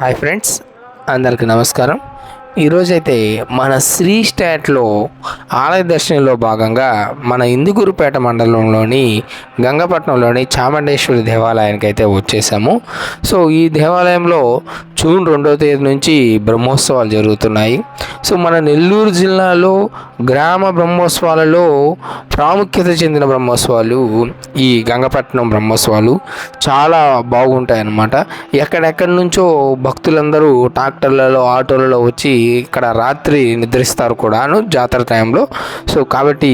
Hi friends అందరికి నమస్కారం. ఈరోజైతే మన శ్రీ స్టాట్లో ఆలయ దర్శనంలో భాగంగా మన ఇందుగురుపేట మండలంలోని గంగపట్నంలోని చాముండేశ్వరి దేవాలయానికి అయితే వచ్చేసాము. సో ఈ దేవాలయంలో జూన్ రెండవ తేదీ నుంచి బ్రహ్మోత్సవాలు జరుగుతున్నాయి. సో మన నెల్లూరు జిల్లాలో గ్రామ బ్రహ్మోత్సవాలలో ప్రాముఖ్యత చెందిన బ్రహ్మోత్సవాలు ఈ గంగపట్నం బ్రహ్మోత్సవాలు చాలా బాగుంటాయి అన్నమాట ఎక్కడెక్కడి నుంచో భక్తులందరూ ట్రాక్టర్లలో ఆటోలలో వచ్చి ఇక్కడ రాత్రి నిద్రిస్తారు కూడాను జాతర టైంలో. సో కాబట్టి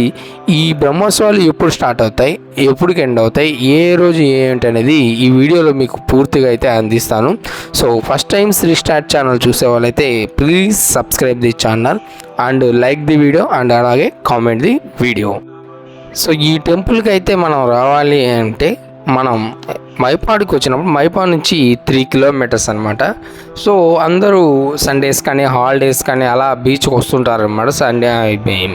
ఈ బ్రహ్మోత్సవాలు ఎప్పుడు స్టార్ట్ అవుతాయి ఎప్పటికి ఎండ్ అవుతాయి ఏ రోజు ఏంటి అనేది ఈ వీడియోలో మీకు పూర్తిగా అయితే అందిస్తాను. So first times restart channel చూసే వాళ్ళైతే please subscribe the channel and like the video and అలాగే కామెంట్ ది వీడియో సో ఈ టెంపుల్కి అయితే మనం రావాలి అంటే మనం మైపాడుకి వచ్చినప్పుడు మైపాడు నుంచి త్రీ కిలోమీటర్స్ అనమాట సో అందరూ సండేస్ కానీ హాలిడేస్ కానీ అలా బీచ్కి వస్తుంటారు అనమాట సండే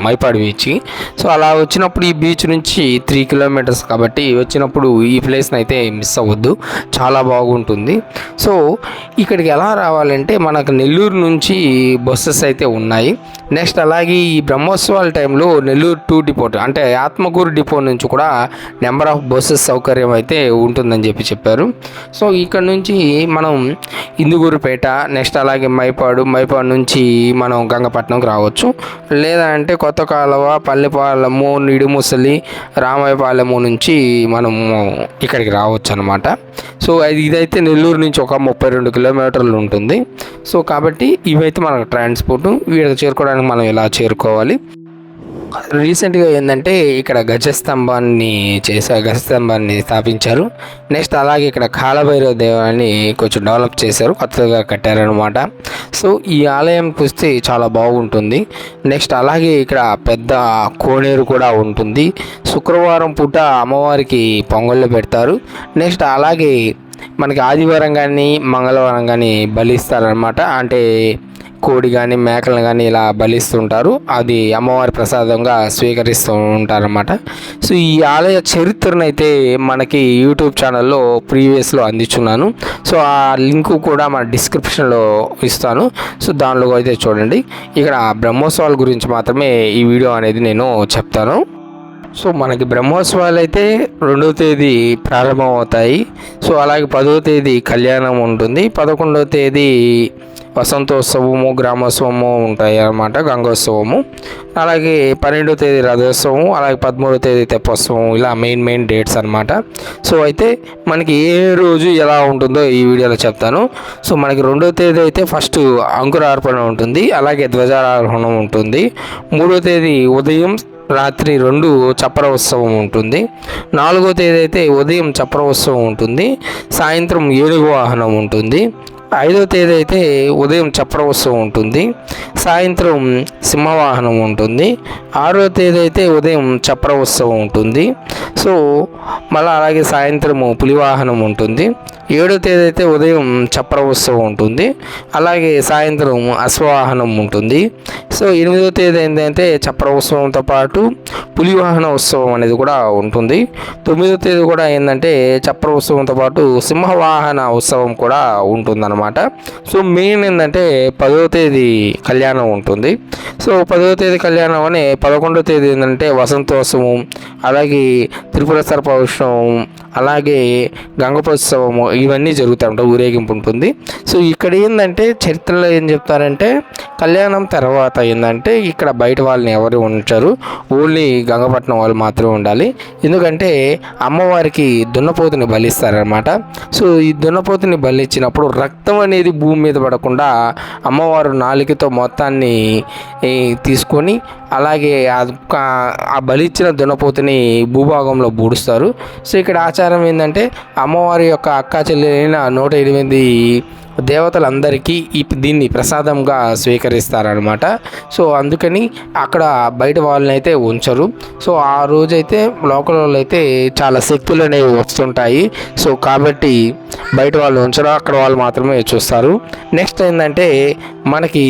మైపాడు బీచ్కి సో అలా వచ్చినప్పుడు ఈ బీచ్ నుంచి త్రీ కిలోమీటర్స్ కాబట్టి వచ్చినప్పుడు ఈ ప్లేస్ని అయితే మిస్ అవ్వద్దు. చాలా బాగుంటుంది. సో ఇక్కడికి ఎలా రావాలంటే మనకు నెల్లూరు నుంచి బస్సెస్ అయితే ఉన్నాయి. నెక్స్ట్ అలాగే ఈ బ్రహ్మోత్సవాల టైంలో నెల్లూరు టూ డిపోట్ అంటే ఆత్మకూరు డిపో నుంచి కూడా నెంబర్ ఆఫ్ బస్సెస్ సౌకర్యం అయితే ఉంటుందని చెప్పి చెప్పారు. సో ఇక్కడ నుంచి మనం ఇందుగూరుపేట నెక్స్ట్ అలాగే మైపాడు మైపాడు నుంచి మనం గంగపట్నంకి రావచ్చు. లేదా అంటే కొత్త కాలువ పల్లెపాలెము నిడుముసలి రామాయపాలెము నుంచి మనము ఇక్కడికి రావచ్చు అనమాట సో అది ఇదైతే నెల్లూరు నుంచి ఒక ముప్పై రెండు కిలోమీటర్లు ఉంటుంది. సో కాబట్టి ఇవైతే మనకు ట్రాన్స్పోర్ట్ వీడికి చేరుకోవడానికి మనం ఎలా చేరుకోవాలి? రీసెంట్గా ఏంటంటే ఇక్కడ గజస్తంభాన్ని చేశారు గజస్తంభాన్ని స్థాపించారు. నెక్స్ట్ అలాగే ఇక్కడ కాలభైరవ దేవాన్ని కొంచెం డెవలప్ చేశారు కొత్తగా కట్టారనమాట సో ఈ ఆలయం చూస్తే చాలా బాగుంటుంది. నెక్స్ట్ అలాగే ఇక్కడ పెద్ద కోనేరు కూడా ఉంటుంది. శుక్రవారం పూట అమ్మవారికి పొంగళ్ళు పెడతారు. నెక్స్ట్ అలాగే మనకి ఆదివారం కానీ మంగళవారం కానీ బలిస్తారనమాట అంటే కోడి కానీ మేకలను కానీ ఇలా బలిస్తుంటారు. అది అమ్మవారి ప్రసాదంగా స్వీకరిస్తూ ఉంటారన్నమాట. సో ఈ ఆలయ చరిత్రను అయితే మనకి యూట్యూబ్ ఛానల్లో ప్రీవియస్లో అందించున్నాను. సో ఆ లింక్ కూడా మన డిస్క్రిప్షన్లో ఇస్తాను. సో దానిలో అయితే చూడండి. ఇక్కడ బ్రహ్మోత్సవాల గురించి మాత్రమే ఈ వీడియో అనేది నేను చెప్తాను. సో మనకి బ్రహ్మోత్సవాలు అయితే రెండవ తేదీ ప్రారంభం అవుతాయి సో అలాగే పదవ తేదీ కళ్యాణం ఉంటుంది. పదకొండవ తేదీ వసంతోత్సవము గ్రామోత్సవము ఉంటాయి అన్నమాట గంగోత్సవము. అలాగే పన్నెండో తేదీ రథోత్సవం అలాగే పదమూడో తేదీ తెప్పోత్సవం ఇలా మెయిన్ మెయిన్ డేట్స్ అనమాట సో అయితే మనకి ఏ రోజు ఎలా ఉంటుందో ఈ వీడియోలో చెప్తాను. సో మనకి రెండవ తేదీ అయితే ఫస్ట్ అంకురార్పణ ఉంటుంది అలాగే ధ్వజారోహణం ఉంటుంది. మూడవ తేదీ ఉదయం రాత్రి రెండు చప్పర ఉత్సవం ఉంటుంది. నాలుగో తేదీ అయితే ఉదయం చప్పర ఉత్సవం ఉంటుంది. సాయంత్రం ఏనుగు వాహనం ఉంటుంది. ఐదో తేదీ అయితే ఉదయం చప్పర ఉత్సవం ఉంటుంది సాయంత్రం సింహవాహనం ఉంటుంది ఆరో తేదీ అయితే ఉదయం చప్పర ఉత్సవం ఉంటుంది. సో మళ్ళీ అలాగే సాయంత్రము పులివాహనం ఉంటుంది. ఏడో తేదీ అయితే ఉదయం చప్పర ఉత్సవం ఉంటుంది అలాగే సాయంత్రం అశ్వవాహనం ఉంటుంది. సో ఎనిమిదో తేదీ ఏంటంటే చప్పర ఉత్సవంతో పాటు పులివాహన ఉత్సవం అనేది కూడా ఉంటుంది. తొమ్మిదో తేదీ కూడా ఏంటంటే చప్పర ఉత్సవంతో పాటు సింహవాహన ఉత్సవం కూడా ఉంటుందన్నమాట. సో మెయిన్ ఏంటంటే పదో తేదీ కళ్యాణం ఉంటుంది. సో పదో తేదీ కళ్యాణం అని పదకొండో తేదీ ఏంటంటే వసంతోత్సవం అలాగే త్రిపుర సర్పోత్సవం అలాగే గంగపోత్సవము ఇవన్నీ జరుగుతూ ఉంటాయి ఊరేగింపు ఉంటుంది. సో ఇక్కడ ఏంటంటే చరిత్రలో ఏం చెప్తారంటే కళ్యాణం తర్వాత ఏంటంటే ఇక్కడ బయట వాళ్ళని ఎవరు ఉంచారు ఓన్లీ గంగపట్నం వాళ్ళు మాత్రమే ఉండాలి. ఎందుకంటే అమ్మవారికి దున్నపోతుని బలిస్తారనమాట సో ఈ దున్నపోతుని బలిచ్చినప్పుడు రక్తం అనేది భూమి మీద పడకుండా అమ్మవారు నాలుకతో మొత్తాన్ని తీసుకొని అలాగే ఆ ఆ బలిచ్చిన దున్నపోతుని భూభాగంలో బూడుస్తారు. సో ఇక్కడ ఆచారం ఏంటంటే అమ్మవారి యొక్క అక్క చెల్లెలైన నూట ఎనిమిది దేవతలందరికీ ఈ దీన్ని ప్రసాదంగా స్వీకరిస్తారనమాట సో అందుకని అక్కడ బయట వాళ్ళని అయితే ఉంచరు. సో ఆ రోజైతే లోకల్ వాళ్ళు అయితే చాలా శక్తులు అనేవి వస్తుంటాయి. సో కాబట్టి బయట వాళ్ళు ఉంచరు అక్కడ వాళ్ళు మాత్రమే చూస్తారు. నెక్స్ట్ ఏంటంటే మనకి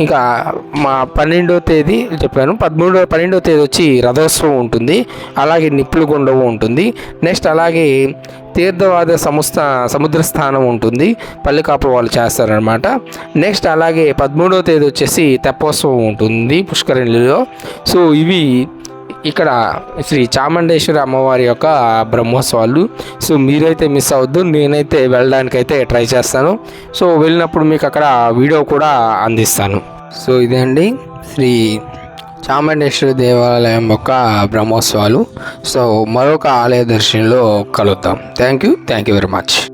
ఇంకా మా పన్నెండో తేదీ చెప్పాను పదమూడో పన్నెండో తేదీ వచ్చి రథోత్సవం ఉంటుంది అలాగే నిప్పులు గుండవు ఉంటుంది. నెక్స్ట్ అలాగే తీర్థవాద సంస్థ సముద్ర స్థానం ఉంటుంది పల్లికాపు వాళ్ళు చేస్తారనమాట నెక్స్ట్ అలాగే పదమూడవ తేదీ వచ్చేసి తెప్పోత్సవం ఉంటుంది పుష్కరిణిలో. సో ఇవి ఇక్కడ శ్రీ చాముండేశ్వరి అమ్మవారి యొక్క బ్రహ్మోత్సవాలు. సో మీరైతే మిస్ అవ్వద్దు నేనైతే వెళ్ళడానికైతే ట్రై చేస్తాను. సో వెళ్ళినప్పుడు మీకు అక్కడ వీడియో కూడా అందిస్తాను. సో ఇదే అండి శ్రీ చాముండేశ్వరి దేవాలయం యొక్క బ్రహ్మోత్సవాలు. సో మరొక ఆలయ దర్శనంలో కలుద్దాం. Thank you thank you very much